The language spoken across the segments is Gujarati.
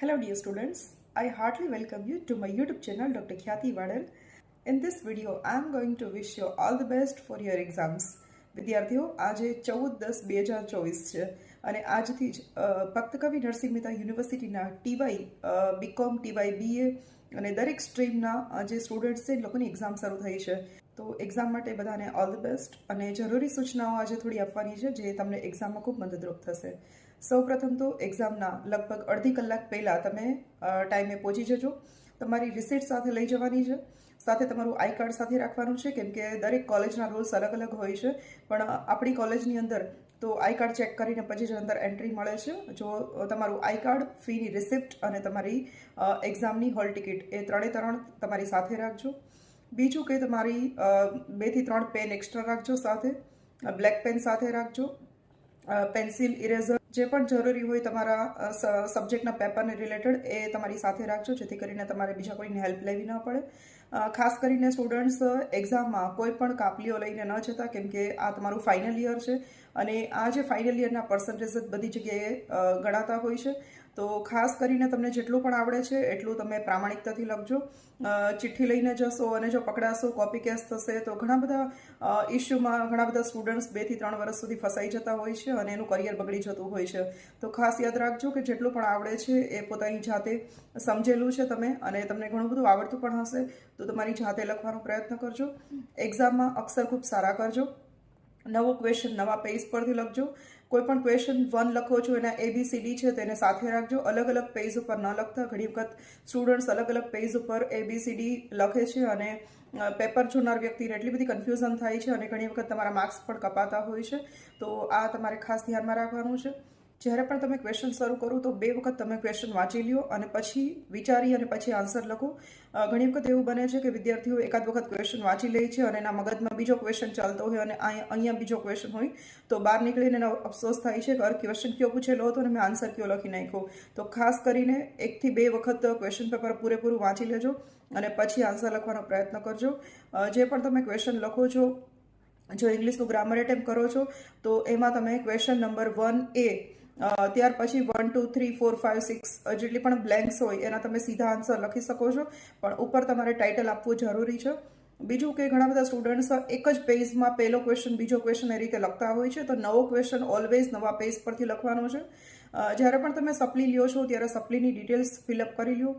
Hello, dear students. I heartily welcome you to my YouTube channel, Dr. Khyati Vadan. In this video, I am going to wish you all the best for your exams. વિદ્યાર્થીઓ આજે ચૌદ દસ બે હજાર ચોવીસ છે અને આજથી જ ભક્તકવિ નરસિંહ મહેતા યુનિવર્સિટીના ટીવાય બીકોમ ટીવાય બીએ અને દરેક સ્ટ્રીમના જે સ્ટુડન્ટ્સ છે લોકોની એક્ઝામ શરૂ થઈ છે તો એક્ઝામ માટે બધાને ઓલ ધ બેસ્ટ અને જરૂરી સૂચનાઓ આજે થોડી આપવાની છે, જે તમને એક્ઝામમાં ખૂબ મદદરૂપ થશે. સૌ પ્રથમ તો એક્ઝામના લગભગ અડધી કલાક પહેલાં તમે ટાઈમે પહોંચી જજો. તમારી રિસિપ્ટ સાથે લઈ જવાની છે. સાથે તમારું આઈ કાર્ડ સાથે રાખવાનું છે, કેમ કે દરેક કોલેજના રૂલ્સ અલગ અલગ હોય છે. પણ આપણી કોલેજની અંદર તો આઈ કાર્ડ ચેક કરીને પછી જ અંદર એન્ટ્રી મળે છે. જો તમારું આઈ કાર્ડ ફીની રિસિપ્ટ અને તમારી એક્ઝામની હોલ ટિકિટ એ ત્રણે ત્રણ તમારી સાથે રાખજો. બીજું કે તમારી બેથી ત્રણ પેન એક્સ્ટ્રા રાખજો સાથે બ્લેક પેન સાથે રાખજો પેન્સિલ ઇરેઝર જે પણ જરૂરી હોય તમારા સબ્જેક્ટના પેપરને રિલેટેડ એ તમારી સાથે રાખજો, જેથી કરીને તમારે બીજા કોઈની હેલ્પ લેવી ન પડે. ખાસ કરીને સ્ટુડન્ટ્સ એક્ઝામમાં કોઈ પણ કાપલીઓ લઈને ન જતા, કેમ કે આ તમારું ફાઇનલ યર છે અને આ જે ફાઇનલ યરના પર્સન્ટેજ બધી જગ્યાએ ગણાતા હોય છે. તો ખાસ કરીને તમને જેટલું પણ આવડે છે એટલું તમે પ્રામાણિકતાથી લખજો. ચિઠ્ઠી લઈને જશો અને જો પકડાશો કોપી કેસ થશે તો ઘણા બધા ઇસ્યુમાં ઘણા બધા સ્ટુડન્ટ્સ બેથી ત્રણ વર્ષ સુધી ફસાઈ જતા હોય છે અને એનું કરિયર બગડી જતું હોય છે. તો ખાસ યાદ રાખજો કે જેટલું પણ આવડે છે એ પોતાની જાતે સમજેલું છે તમે અને તમને ઘણું બધું આવડતું પણ હશે તો તમારી જાતે લખવાનો પ્રયત્ન કરજો. એક્ઝામમાં અક્ષર ખૂબ સારા કરજો. નવો ક્વેશ્ચન નવા પેજ પરથી લખજો. કોઈ પણ ક્વેશ્ચન વન લખો છો, એના એબીસીડી છે તેને સાથે રાખજો. અલગ અલગ પેજ ઉપર ન લખતા. ઘણી વખત સ્ટુડન્ટ્સ અલગ અલગ પેજ ઉપર એબીસીડી લખે છે અને પેપર જોનાર વ્યક્તિને એટલી બધી કન્ફ્યુઝન થાય છે અને ઘણી વખત તમારા માર્ક્સ પણ કપાતા હોય છે. તો આ તમારે ખાસ ધ્યાનમાં રાખવાનું છે. જ્યારે પણ તમે ક્વેશ્ચન શરૂ કરો તો બે વખત તમે ક્વેશ્ચન વાંચી લ્યો અને પછી વિચારી અને પછી આન્સર લખો. ઘણી વખત એવું બને છે કે વિદ્યાર્થીઓ એકાદ વખત ક્વેશ્ચન વાંચી લે છે અને એના મગજમાં બીજો ક્વેશ્ચન ચાલતો હોય અને અહીંયા બીજો ક્વેશ્ચન હોય તો બહાર નીકળીને એનો અફસોસ થાય છે કે અરે ક્વેશ્ચન કયો પૂછેલો હતો અને મેં આન્સર કયો લખી નાખ્યો. તો ખાસ કરીને એકથી બે વખત ક્વેશ્ચન પેપર પૂરેપૂરું વાંચી લેજો અને પછી આન્સર લખવાનો પ્રયત્ન કરજો. જે પણ તમે ક્વેશ્ચન લખો છો, જો ઇંગ્લિશનું ગ્રામર એટેમ્પ કરો છો, તો એમાં તમે ક્વેશ્ચન નંબર વન એ ત્યાર પછી one two three four five six જેટલી પણ બ્લેન્ક્સ હોય, એના તમે સીધા આન્સર લખી શકો છો. પણ ઉપર તમારે ટાઇટલ આપવું જરૂરી છે. બીજું કે ઘણા બધા સ્ટુડન્ટ્સ એક જ પેજમાં પહેલો ક્વેશ્ચન બીજો ક્વેશ્ચન એ રીતે લખતા હોય છે. તો નવો ક્વેશ્ચન ઓલવેઝ નવા પેજ પરથી લખવાનો છે. જ્યારે પણ તમે સપ્લી લ્યો છો, ત્યારે સપ્લીની ડિટેલ્સ ફિલઅપ કરી લ્યો.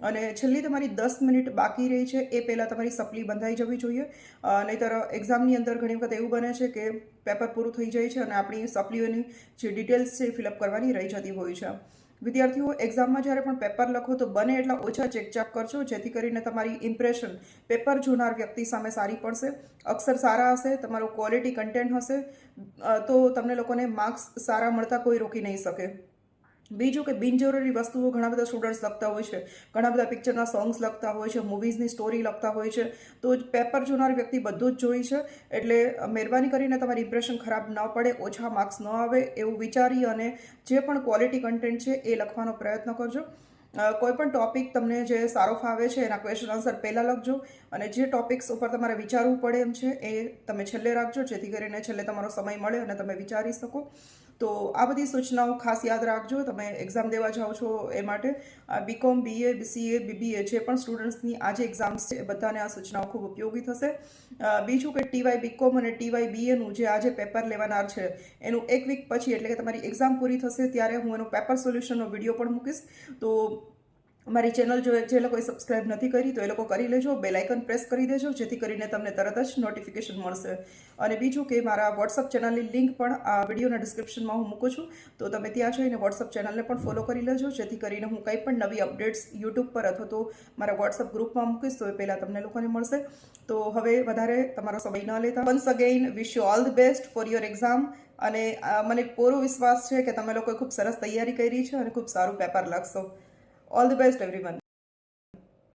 અને છેલ્લી તમારી દસ મિનિટ બાકી રહી છે, એ પહેલાં તમારી સપ્લી બંધાઈ જવી જોઈએ. નહીંતર એક્ઝામની અંદર ઘણી વખત એવું બને છે કે પેપર પૂરું થઈ જાય છે અને આપણી સપ્લીઓની જે ડિટેલ્સ છે ફિલઅપ કરવાની રહી જતી હોય છે. વિદ્યાર્થીઓ એક્ઝામમાં જ્યારે પણ પેપર લખો તો બને એટલા ઓછા ચેકચાક કરશો, જેથી કરીને તમારી ઇમ્પ્રેશન પેપર જોનાર વ્યક્તિ સામે સારી પડશે, અક્ષર સારા હશે, તમારો ક્વોલિટી કન્ટેન્ટ હશે તો તમને લોકોને માર્ક્સ સારા મળતા કોઈ રોકી નહીં શકે. બીજું કે બિનજરૂરી વસ્તુઓ ઘણા બધા સ્ટુડન્ટ્સ લખતા હોય છે. ઘણા બધા પિક્ચરના સોંગ્સ લખતા હોય છે મૂવીઝની સ્ટોરી લખતા હોય છે. તો પેપર જોનાર વ્યક્તિ બધું જ જોઈ છે. એટલે મહેરબાની કરીને તમારી ઇમ્પ્રેશન ખરાબ ન પડે, ઓછા માર્ક્સ ન આવે એવું વિચારી અને જે પણ ક્વોલિટી કન્ટેન્ટ છે એ લખવાનો પ્રયત્ન કરજો. કોઈપણ કોઈ પણ ટોપિક તમને જે સારો ફાવે છે, એના ક્વેશ્ચન આન્સર પહેલાં લખજો. અને જે ટોપિક્સ ઉપર તમારે વિચારવું પડે એમ છે, એ તમે છેલ્લે રાખજો. જેથી કરીને છેલ્લે તમારો સમય મળે અને તમે વિચારી શકો. તો આ બધી સૂચનાઓ ખાસ યાદ રાખજો. તમે એક્ઝામ દેવા જાઓ છો એ માટે. બીકોમ બીએ બીસીએ બીબીએ જે પણ સ્ટુડન્ટ્સની આજે એક્ઝામ્સ છે બધાને આ સૂચનાઓ ખૂબ ઉપયોગી થશે. બીજું કે ટીવાય બીકોમ અને ટીવાય બીએનું જે આજે પેપર લેવાનાર છે, એનું એક વીક પછી એટલે કે તમારી એક્ઝામ પૂરી થશે ત્યારે હું એનું પેપર સોલ્યુશનનો વીડિયો પણ મૂકીશ. તો મારી ચેનલ જો જે લોકોએ સબસ્ક્રાઇબ નથી કરી તો એ લોકો કરી લેજો. બેલ આઇકન પ્રેસ કરી દેજો, જેથી કરીને તમને તરત જ નોટિફિકેશન મળશે. અને બીજું કે મારા વોટ્સઅપ ચેનલની લિંક પણ આ વિડીયોના ડિસ્ક્રિપ્શનમાં હું મૂકું છું. તો તમે ત્યાં જઈને વોટ્સઅપ ચેનલને પણ ફોલો કરી લેજો. જેથી કરીને હું કંઈ પણ નવી અપડેટ્સ યુટ્યુબ પર અથવા તો મારા વોટ્સઅપ ગ્રુપમાં મૂકીશ તો એ પહેલાં તમને લોકોને મળશે. તો હવે વધારે તમારો સમય ન લેતા. Once again wish you all the best for your exam અને મને પૂરો વિશ્વાસ છે કે તમે લોકોએ ખૂબ સરસ તૈયારી કરી છે અને ખૂબ સારું પેપર લખશો. All the best everyone